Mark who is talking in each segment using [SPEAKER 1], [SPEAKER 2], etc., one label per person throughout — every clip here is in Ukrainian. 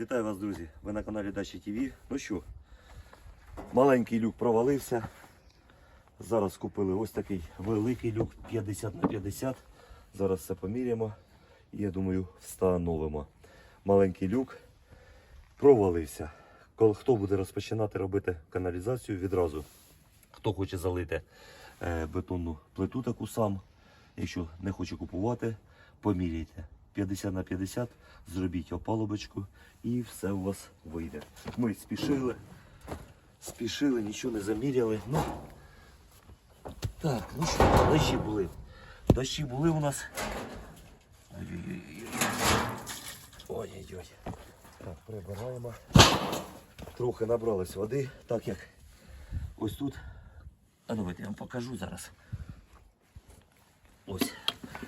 [SPEAKER 1] Вітаю вас, друзі! Ви на каналі Дачі ТВ. Ну що, маленький люк провалився. Зараз купили ось такий великий люк 50 на 50. Зараз все поміряємо і я думаю встановимо. Маленький люк провалився. Хто буде розпочинати робити каналізацію відразу, хто хоче залити е, бетонну плиту таку сам, якщо не хоче купувати, поміряйте. 50 на 50, зробіть опалубочку і все у вас вийде. Ми спішили, спішили, нічого не заміряли. Ну, так, ну що, дощі були. Дощі були у нас. Ой-ой-ой. Так, прибираємо. Трохи набралось води, так як ось тут. А давайте я вам покажу зараз. Ось,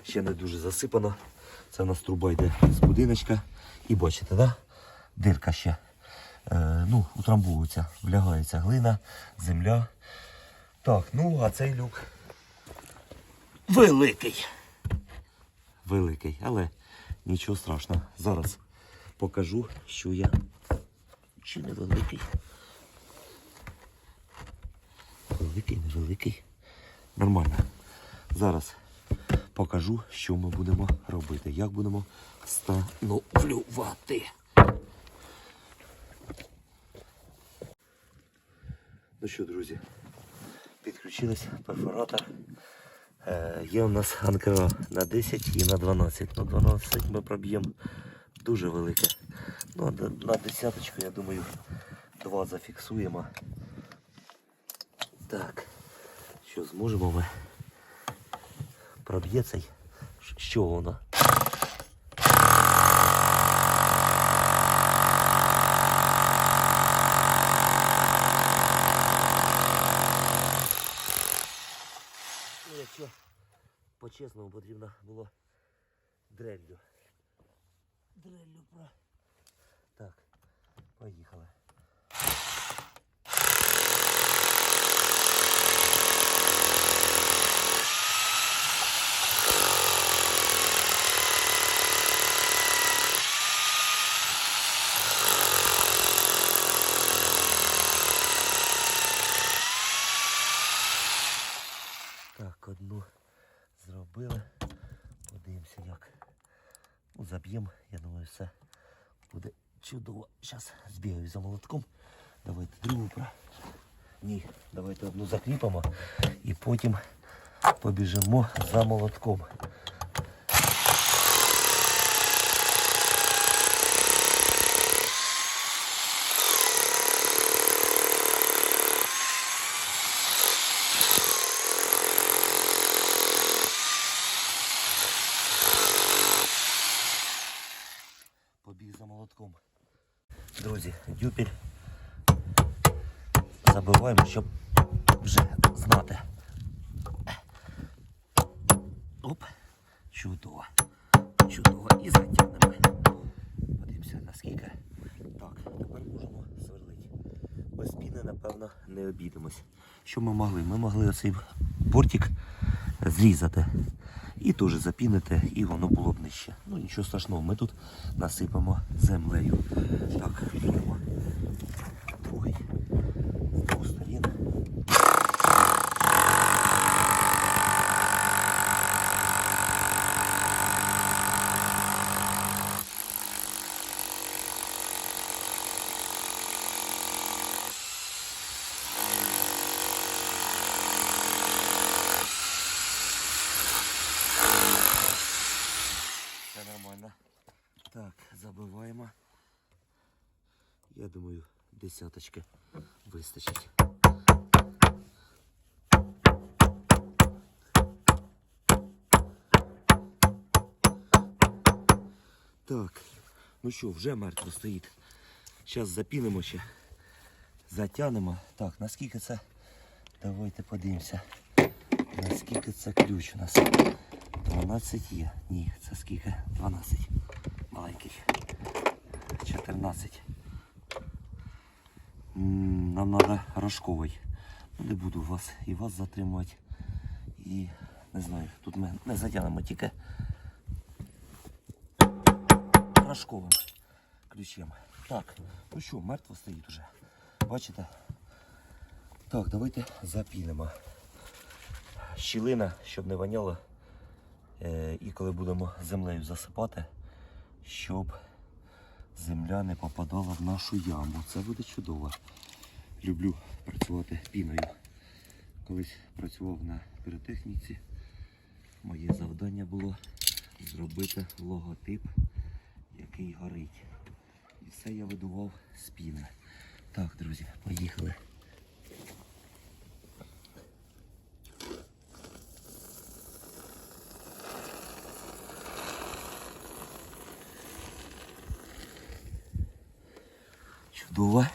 [SPEAKER 1] ще не дуже засипано. Це у нас труба йде з будиночка. І бачите, да? дирка ще е, ну, утрамбовується, влягається глина, земля. Так, ну а цей люк великий. Великий, але нічого страшного. Зараз покажу, що я чи невеликий. Великий, невеликий. Нормально. Зараз покажу, що ми будемо робити. Як будемо встановлювати. Ну що, друзі, підключились перфоратор. Е, є у нас анкера на 10 і на 12. На 12 ми проб'ємо дуже велике. Ну, на- десяточку, я думаю, два зафіксуємо. Так, що зможемо ми? Проб'є цей. Що воно? Ну, якщо по-чесному потрібно було дрелью. Дрелью про. Так, поїхали. Так, одну зробили. Подивимося як. Ну, заб'ємо, я думаю, все буде чудово. Зараз збігаю за молотком. Давайте другу про. Ні, давайте одну закріпимо і потім побіжимо за молотком. Побіг за молотком. Друзі, дюпель забиваємо, щоб вже знати. Оп, чудово. Чудово. І затягнемо. Подивимося наскільки. Так, тепер можемо сверлити. Без піни, напевно, не обійдемось. Що ми могли? Ми могли оцей бортик зрізати. І теж запінити, і воно було б нижче. Ну нічого страшного, ми тут насипемо землею. Так, беремо другий з двох сторін. Все нормально. Так, забиваємо. Я думаю, десяточки вистачить. Так, ну що, вже мертво стоїть. Зараз запінимо ще. Затягнемо. Так, наскільки це? Давайте подивимося. Наскільки це ключ у нас? 12 є. Ні, це скільки? 12. Маленький. 14. Нам треба рожковий. Ну, не буду вас і вас затримувати. І не знаю, тут ми не затягнемо тільки рожковим ключем. Так, ну що, мертво стоїть уже. Бачите? Так, давайте запінимо. Щілина, щоб не воняло. Е, і коли будемо землею засипати, щоб земля не попадала в нашу яму. Це буде чудово. Люблю працювати піною. Колись працював на піротехніці. Моє завдання було зробити логотип, який горить. І все я видував з піни. Так, друзі, поїхали. Чудово.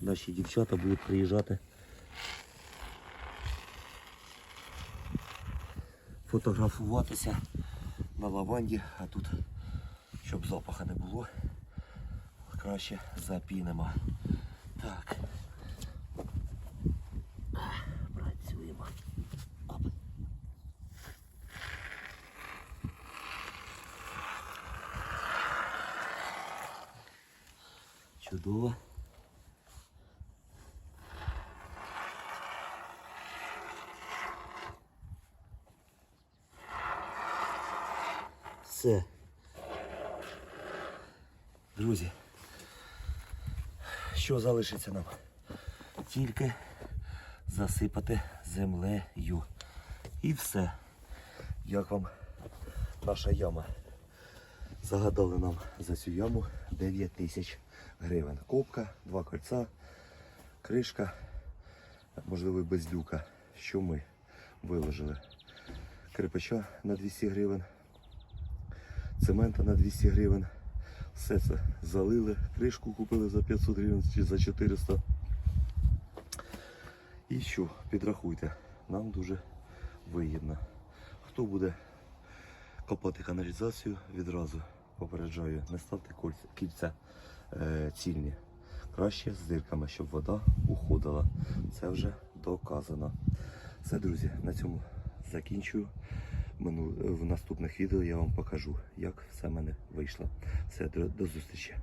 [SPEAKER 1] Наші дівчата будуть приїжджати. Фотографуватися на лаванді, а тут, щоб запаха не було, краще запінимо. Так. Працюємо. Оп. Чудово. Все. Друзі, що залишиться нам? Тільки засипати землею. І все. Як вам наша яма? Загадали нам за цю яму 9 тисяч гривень. Копка, два кольця, кришка, можливо, без люка. Що ми виложили? Кирпича на 200 гривень, цемента на 200 гривень. Все це залили, кришку купили за 500 гривень чи за 400. І що, підрахуйте, нам дуже вигідно. Хто буде копати каналізацію, відразу попереджаю, не ставте кільця цільні. Краще з дирками, щоб вода уходила. Це вже доказано. Все, друзі, на цьому закінчую. В наступних відео я вам покажу, як все в мене вийшло. Все, до зустрічі.